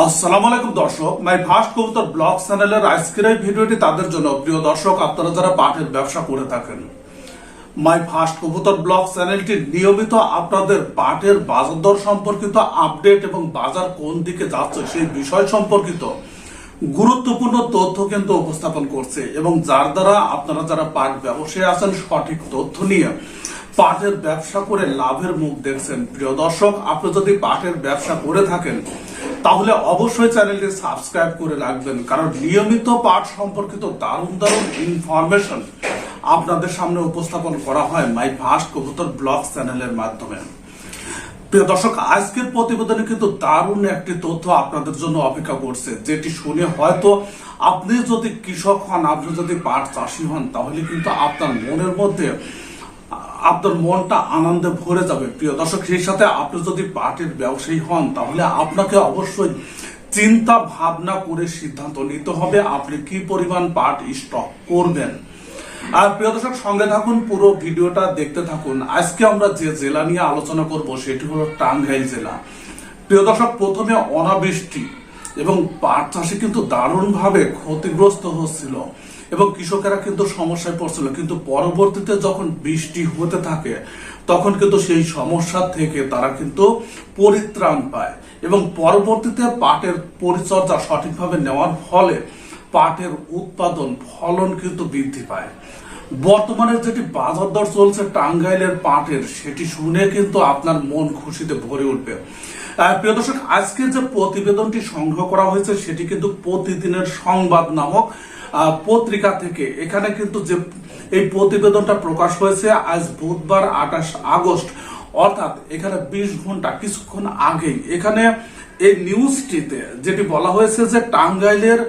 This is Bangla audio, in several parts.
আসসালামু আলাইকুম দর্শক, মাই ফার্স্ট কবুতর ব্লগ চ্যানেলের আজকের ভিডিওটি তাদের জন্য প্রিয় দর্শক, আপনারা যারা পাটের ব্যবসা করে থাকেন, মাই ফার্স্ট কবুতর ব্লগ চ্যানেলটি নিয়মিত আপনাদের পাটের বাজার দর সম্পর্কিত আপডেট এবং বাজার কোন দিকে যাচ্ছে সেই বিষয় সম্পর্কিত গুরুত্বপূর্ণ তথ্য কিন্তু উপস্থাপন করছে এবং যার দ্বারা আপনারা যারা পাট ব্যবসায়ী আছেন, সঠিক তথ্য নিয়ে পাটের ব্যবসা করে লাভের মুখ দেখছেন। প্রিয় দর্শক, আপনি যদি পাটের ব্যবসা করে থাকেন তাহলে অবশ্যই চ্যানেলটি সাবস্ক্রাইব করে রাখবেন, কারণ নিয়মিত পাট সম্পর্কিত দারুণ দারুণ ইনফরমেশন আপনাদের সামনে উপস্থাপন করা হয় মাই ফার্স্ট কবুতর ব্লগ চ্যানেলের মাধ্যমে। প্রিয় দর্শক, আজকের প্রতিবেদনে কিন্তু দারুণ একটি তথ্য আপনাদের জন্য অপেক্ষা করছে, যেটি শুনে হয়তো আপনি যদি কৃষক হন, আপনি যদি পাট চাষি হন, তাহলে কিন্তু আপনার মনের মধ্যে আপনার মনটা আনন্দে ভরে যাবে। প্রিয় দর্শক, সেই সাথে আপনি যদি পাটের ব্যবসায়ী হন, তাহলে আপনাকে অবশ্যই চিন্তা ভাবনা করে সিদ্ধান্ত নিতে হবে আপনি কি পরিমাণ পাট স্টক করবেন। আর প্রিয় দর্শক, সঙ্গে থাকুন, পুরো ভিডিওটা দেখতে থাকুন। আজকে আমরা যে জেলা নিয়ে আলোচনা করব, সেটি হলো টাঙ্গাইল জেলা। প্রিয় দর্শক, প্রথমে অনাবৃষ্টি এবং পাট চাষে কিন্তু দারুণভাবে ক্ষতিগ্রস্ত হচ্ছিল। এবং কৃষকেরা কিন্তু সমস্যায় পড়ছিল। কিন্তু পরবর্তীতে যখন বৃষ্টি হতে থাকে, তখন কিন্তু সেই সমস্যা থেকে তারা কিন্তু পরিত্রাণ পায় এবং পরবর্তীতে পাটের পরিচর্যা সঠিকভাবে নেওয়ার ফলে পাটের উৎপাদন, ফলন কিন্তু বৃদ্ধি পায়। বর্তমানে যেটি বাজার দর চলছে টাঙ্গাইলের পাটের, সেটি শুনে কিন্তু আপনার মন খুশিতে ভরে উঠবে। প্রিয় দর্শক আজকের যে প্রতিবেদনটি সংগ্রহ করা হয়েছে, সেটি কিন্তু প্রতিদিনের সংবাদ নামক পত্রিকা থেকে। এখানে কিন্তু যে এই প্রতিবেদনটা প্রকাশ হয়েছে, আজ বুধবার আঠাশ আগস্ট, অর্থাৎ এখানে বিশ ঘণ্টা, কিছুক্ষণ আগেই। এখানে এই নিউজটিতে যেটি বলা হয়েছে যে টাঙ্গাইলের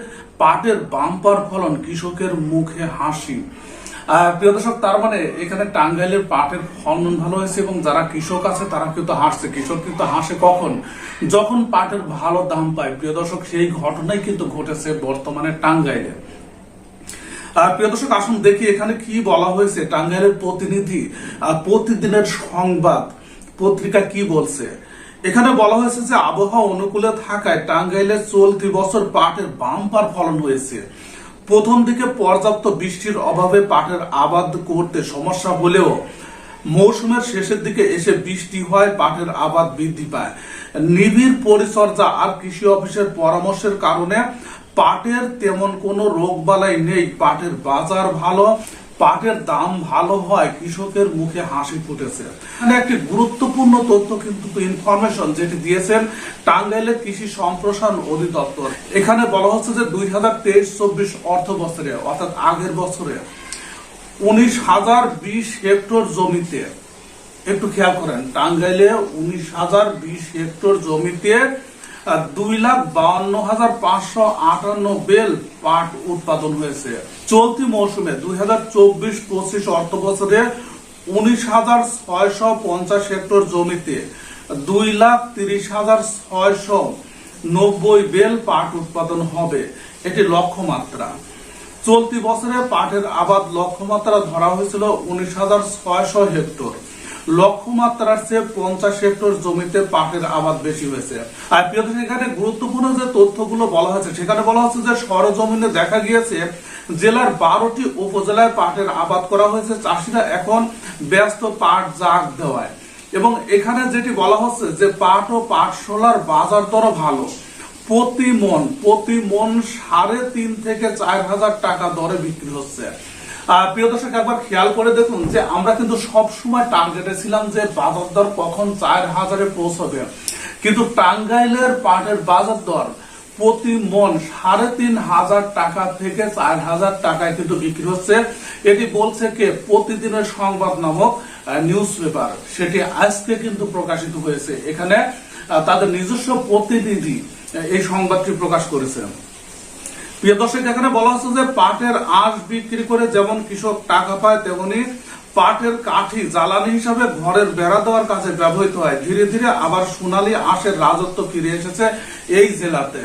পাটের বাম্পার ফলন কৃষকের মুখে হাসি। প্রিয় দর্শক, তার মানে এখানে টাঙ্গাইলের পাটের ফলন ভালো হয়েছে এবং যারা কৃষক আছে, তারা কিন্তু হাসছে কৃষক কিন্তু হাসে কখন? যখন পাটের ভালো দাম পায়। প্রিয় দর্শক, সেই ঘটনাই কিন্তু ঘটেছে বর্তমানে টাঙ্গাইলে। প্রিয় দর্শক, আসুন দেখি এখানে কি বলা হয়েছে। টাঙ্গাইলের প্রতিনিধি প্রতিদিনের সংবাদ, পত্রিকা কি বলছে? এখানে বলা হয়েছে যে, আবহাওয়া অনুকূলে থাকায় টাঙ্গাইলের চলতি বছর পাটের বাম্পার ফলন হয়েছে। প্রথম দিকে পর্যাপ্ত বৃষ্টির অভাবে পাটের আবাদ করতে সমস্যা হলেও মৌসুমের শেষের দিকে এসে বৃষ্টি হয় পাটের আবাদ বৃদ্ধি পায়। নিবিড় পরিচর্যা আর কৃষি অফিসের পরামর্শের কারণে পাটের তেমন কোনো রোগবালাই নেই। পাটের বাজার ভালো পাটের দাম ভালো হয়, কৃষকের মুখে হাসি ফুটেছে। এখানে একটি গুরুত্বপূর্ণ তথ্য কিন্তু ইনফরমেশন যেটি দিয়েছেন টাঙ্গাইলের কৃষি সম্প্রসারণ অধিদপ্তর। এখানে বলা হচ্ছে যে দুই হাজার তেইশ চব্বিশ অর্থ বছরে অর্থাৎ আগের বছরে, উনিশ হাজার বিশ হেক্টর জমিতে, একটু খেয়াল করেন, টাঙ্গাইলে উনিশ হাজার বিশ হেক্টর জমিতে দুই লাখ বাউন্ন হাজার পাঁচশো আটান্ন বেল পাট উৎপাদন হয়েছে। চলতি মৌসুমে দুই হাজার চব্বিশ পঁচিশ অর্থ বছরে উনিশ হাজার ছয়শো পঞ্চাশ হেক্টর জমিতে দুই লাখ তিরিশ হাজার ছয়শো নব্বই বেল পাট উৎপাদন হবে। এটি লক্ষ্যমাত্রা। চলতি বছরে পাটের আবাদ লক্ষ্যমাত্রা ধরা হয়েছিল উনিশ হাজার ছয়শো হেক্টর। লক্ষ্যমাত্রার চেয়ে পঞ্চাশ হেক্টর জমিতে পাটের আবাদ বেশি হয়েছে। আর প্রিয় এখানে গুরুত্বপূর্ণ যে তথ্যগুলো বলা হয়েছে, সেখানে বলা হচ্ছে যে সরজমিনে দেখা গিয়েছে জেলার বারোটি উপজেলায় পাটের আবাদ করা হয়েছে। চাষিরা এখন ব্যস্ত পাট জাগ দেওয়ায়। এবং এখানে যেটি বলা হচ্ছে যে পাট ও পাটশোলার বাজার দরও ভালো। প্রতি মন প্রতি মন সাড়ে তিন থেকে চার হাজার টাকা দরে বিক্রি হচ্ছে। প্রিয় দর্শক, একবার খেয়াল করে দেখুন যে আমরা কিন্তু সব সময় টার্গেটে ছিলাম যে বাজার দর কখন চার হাজারে পৌঁছবে। কিন্তু টাঙ্গাইলের পাটের বাজার দর প্রতি মন সাড়ে তিন হাজার টাকা থেকে চার হাজার টাকায় কিন্তু বিক্রি হচ্ছে। এটি বলছে কে? প্রতিদিনের সংবাদ নামক নিউজ পেপার সেটি আজকে কিন্তু প্রকাশিত হয়েছে। এখানে তাদের নিজস্ব প্রতিনিধি এই সংবাদটি প্রকাশ করেছে প্রিয় দর্শক, এখানে বলা হচ্ছে যে পাটের আঁশ বিক্রি করে যেমন কৃষক টাকা পায়, তেমনি পাটের কাঠি জ্বালানি হিসাবে ঘরের বেড়া দেওয়ার ব্যবহৃত হয়। ধীরে ধীরে আবার সোনালী আঁশের রাজত্ব ফিরে এসেছে এই জেলাতে।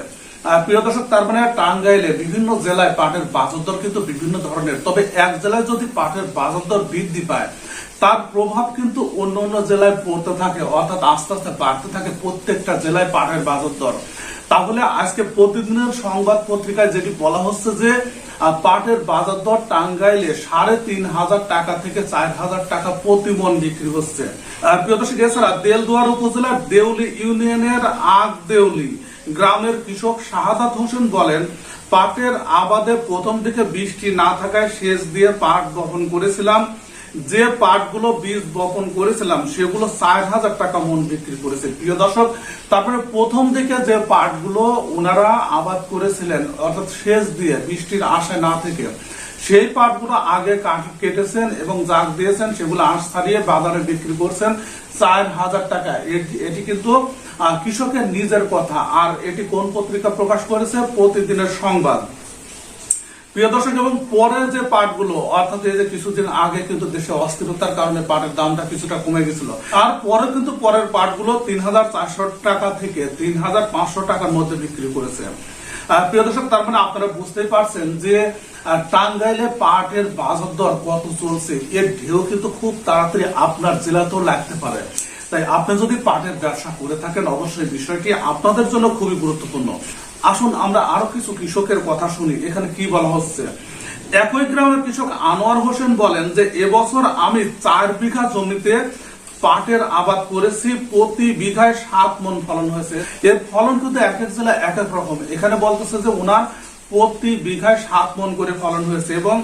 প্রিয় দর্শক, তার মানে টাঙ্গাইলে বিভিন্ন জেলায় পাটের বাজার দর কিন্তু বিভিন্ন ধরনের। তবে এক জেলায় যদি পাটের বাজার দর বৃদ্ধি পায়, তার প্রভাব কিন্তু অন্য অন্য জেলায় পড়তে থাকে, অর্থাৎ আস্তে আস্তে বাড়তে থাকে প্রত্যেকটা জেলায় পাটের বাজার দর। তাহলে আজকে প্রতিদিনের সংবাদ পত্রিকায় যেটি বলা হচ্ছে যে পাটের বাজার দর টাঙ্গাইলে সাড়ে তিন হাজার টাকা থেকে চার হাজার টাকা প্রতি মন বিক্রি হচ্ছে। এছাড়া দেলদুয়ার উপজেলার দেউলি ইউনিয়নের আগ দেউলি গ্রামের কৃষক শাহাদাত হোসেন বলেন, পাটের আবাদে প্রথম দিকে বৃষ্টি না থাকায় সেচ দিয়ে পাট বপন করেছিলাম। যে পাটগুলো বীজ বপন করেছিলাম, সেগুলো চার হাজার টাকা মন বিক্রি করেছে। প্রিয় দর্শক, তারপরে প্রথম দিকে যে পাটগুলো ওনারা আবাদ করেছিলেন, অর্থাৎ সেচ দিয়ে, বৃষ্টির আশায় না থেকে, সেই পাটগুলো আগে কেটেছেন এবং জাগ দিয়েছেন, সেগুলো আঁশ ছাড়িয়ে বাজারে বিক্রি করছেন চার হাজার টাকা। এটি- কিন্তু কৃষকের নিজের কথা। আর এটি কোন পত্রিকা প্রকাশ করেছে? প্রতিদিনের সংবাদ। প্রিয় দর্শক, এবং পরে যে পাটগুলো অর্থাৎ এই যে কিছুদিন আগে কিন্তু দেশে অস্থিরতার কারণে পাটের দামটা কিছুটা কমে গেছিল আর পরে কিন্তু পরের পাটগুলো তিন হাজার চারশো টাকা থেকে তিন হাজার পাঁচশো টাকার মধ্যে বিক্রি করেছে। প্রিয় দর্শক, তার মানে আপনারা বুঝতেই পারছেন যে টাঙ্গাইলে পাটের বাজার দর কত চলছে, এর ঢেউ কিন্তু খুব তাড়াতাড়ি আপনার জেলাতেও লাগতে পারে। তাই আপনি যদি পাটের ব্যবসা করে থাকেন, অবশ্যই বিষয়টি আপনাদের জন্য খুবই গুরুত্বপূর্ণ। আসুন আমরা আরও কিছু কৃষকের কথা শুনি। এখানে কি বলা হচ্ছে? একই গ্রামের কৃষক আনোয়ার হোসেন বলেন যে, এবছর আমি চার বিঘা জমিতে পাটের আবাদ করেছি, প্রতি বিঘায় সাত মন ফলন হয়েছে। এর ফলন কিন্তু এক এক জেলায় এক এক রকম। এখানে বলতেছে যে ওনার প্রতি বিঘায় সাত মন করে ফলন হয়েছে এবং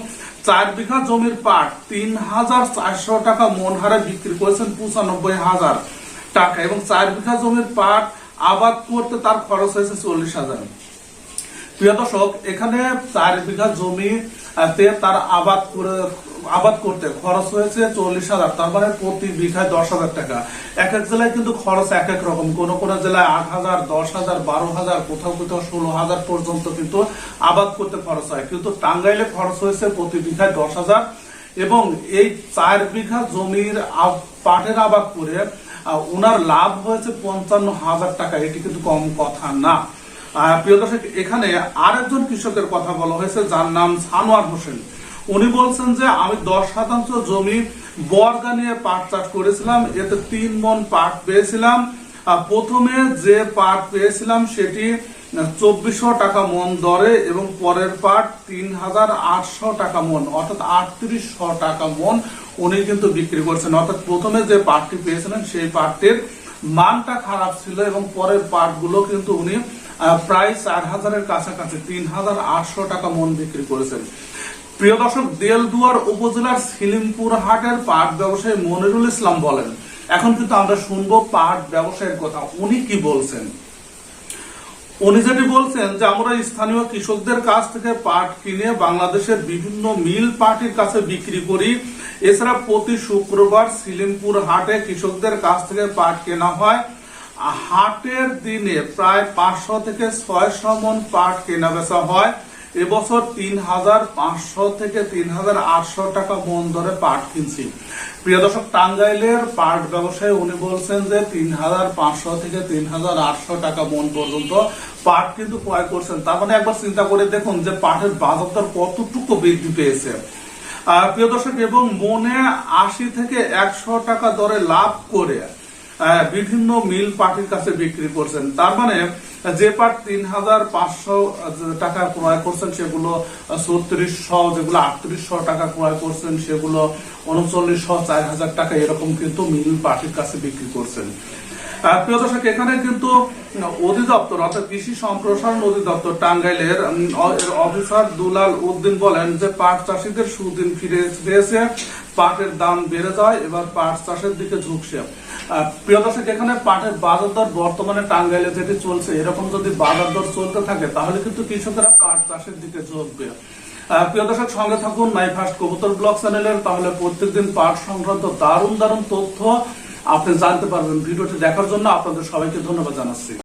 চার বিঘা জমির পাট তিন হাজার চারশো টাকা মন হারে বিক্রি করেছেন পঁচানব্বই হাজার টাকা এবং চার বিঘা জমির পাট আবাদ করতে তার খরচ হয়েছে চল্লিশ হাজার। প্রিয় দর্শক, এখানে চার বিঘা জমি তে তার আবাদ করে, আবাদ করতে খরচ হয়েছে চল্লিশ হাজার, তার মানে প্রতি বিঘায় দশ হাজার টাকা। এক এক জেলায় কিন্তু খরচ এক এক রকম। কোন কোন জেলায় আট হাজার, দশ হাজার, বারো হাজার, কোথাও কোথাও ষোলো হাজার পর্যন্ত কিন্তু আবাদ করতে খরচ হয়। কিন্তু টাঙ্গাইলে খরচ হয়েছে প্রতি বিঘায় দশ হাজার এবং এই চার বিঘা জমির পাটের আবাদ করে ওনার লাভ হয়েছে পঞ্চান্ন হাজার টাকা, এটি কিন্তু কম কথা না। প্রিয় দর্শক, এখানে আরেকজন কৃষকের কথা বলা হয়েছে, যার নাম সানোয়ার হোসেন। উনি বলছেন যে, আমি দশ শতাংশ জমি বর্গা নিয়ে পাট চাষ করেছিলাম, এতে তিন মন পাট পেয়েছিলাম। প্রথমে যে পাট পেয়েছিলাম, সেটি চব্বিশশো টাকা মন দরে এবং পরের পাট তিন হাজার আটশো টাকা মন, অর্থাৎ আটত্রিশশো টাকা মন উনি কিন্তু বিক্রি করছেন। অর্থাৎ প্রথমে যে পাটটি পেয়েছিলেন, সেই পাটটির মানটা খারাপ ছিল এবং পরের পাটগুলো কিন্তু উনি প্রায় চার হাজারের কাছাকাছি, তিন হাজার আটশো টাকা মন বিক্রি করেছেন। প্রিয় দর্শক, দেলদুয়ার উপজেলার সিলিমপুর হাটের পাট ব্যবসায়ী মনিরুল ইসলাম বলেন, এখন কিন্তু আমরা শুনব পাট ব্যবসায়ের কথা। উনি কি বলছেন? উনি যেটি বলছেন যে আমরা স্থানীয় কৃষকদের কাছ থেকে পাট কিনে বাংলাদেশের বিভিন্ন মিল পার্টির কাছে বিক্রি করি। এছাড়া প্রতি শুক্রবার সিলিমপুর হাটে কৃষকদের কাছ থেকে পাট কেনা হয়। হাটের দিনে প্রায় পাঁচশো থেকে ছয়শো মন পাট কেনা বেচা হয়। এবছর তিন হাজার পাঁচশো থেকে তিন হাজার আটশো টাকা মন ধরে পাট কিনছি। প্রিয় দর্শক, টাঙ্গাইলের পাট ব্যবসায়ী উনি বলছেন যে তিন হাজার পাঁচশো থেকে তিন হাজার আটশো টাকা মন পর্যন্ত পাট কিন্তু ক্রয় করছেন। তার মানে একবার চিন্তা করে দেখুন যে পাটের বাজার দর কতটুকু বৃদ্ধি পেয়েছে। প্রিয় দর্শক, এবং মনে আশি থেকে একশো টাকা দরে লাভ করে বিভিন্ন মিল পার্টির কাছে বিক্রি করছেন। তার মানে যে পাট তিন হাজার পাঁচশো টাকা ক্রয় করছেন, সেগুলো ছত্রিশশো, যেগুলো আটত্রিশশো টাকা ক্রয় করছেন, সেগুলো উনচল্লিশশো চার হাজার টাকা এরকম কিন্তু মিল পার্টির কাছে বিক্রি করছেন। প্রিয় দর্শক, এখানে কিন্তু অধিদপ্তর, অর্থাৎ কৃষি সম্প্রসারণ অধিদপ্তর টাঙ্গাইলের অফিসার দুলাল উদ্দিন বলেন যে পাট চাষিদের সুদিন ফিরে এসেছে পাটের দাম বেড়ে যায়, এবার পাট চাষের দিকে ঝুঁকছে। প্রিয় দর্শক, এখানে পাটের বাজার দর বর্তমানে টাঙ্গাইলে যেটি চলছে, এরকম যদি বাজার দর চলতে থাকে, তাহলে কিন্তু কৃষকেরা পাট চাষের দিকে চলবে প্রিয় দর্শক, সঙ্গে থাকুন মাই ফার্স্ট কবুতর ব্লগ চ্যানেলের, তাহলে প্রত্যেকদিন পাট সংক্রান্ত দারুণ দারুণ তথ্য আপনি জানতে পারবেন। ভিডিওটি দেখার জন্য আপনাদের সবাইকে ধন্যবাদ জানাচ্ছি।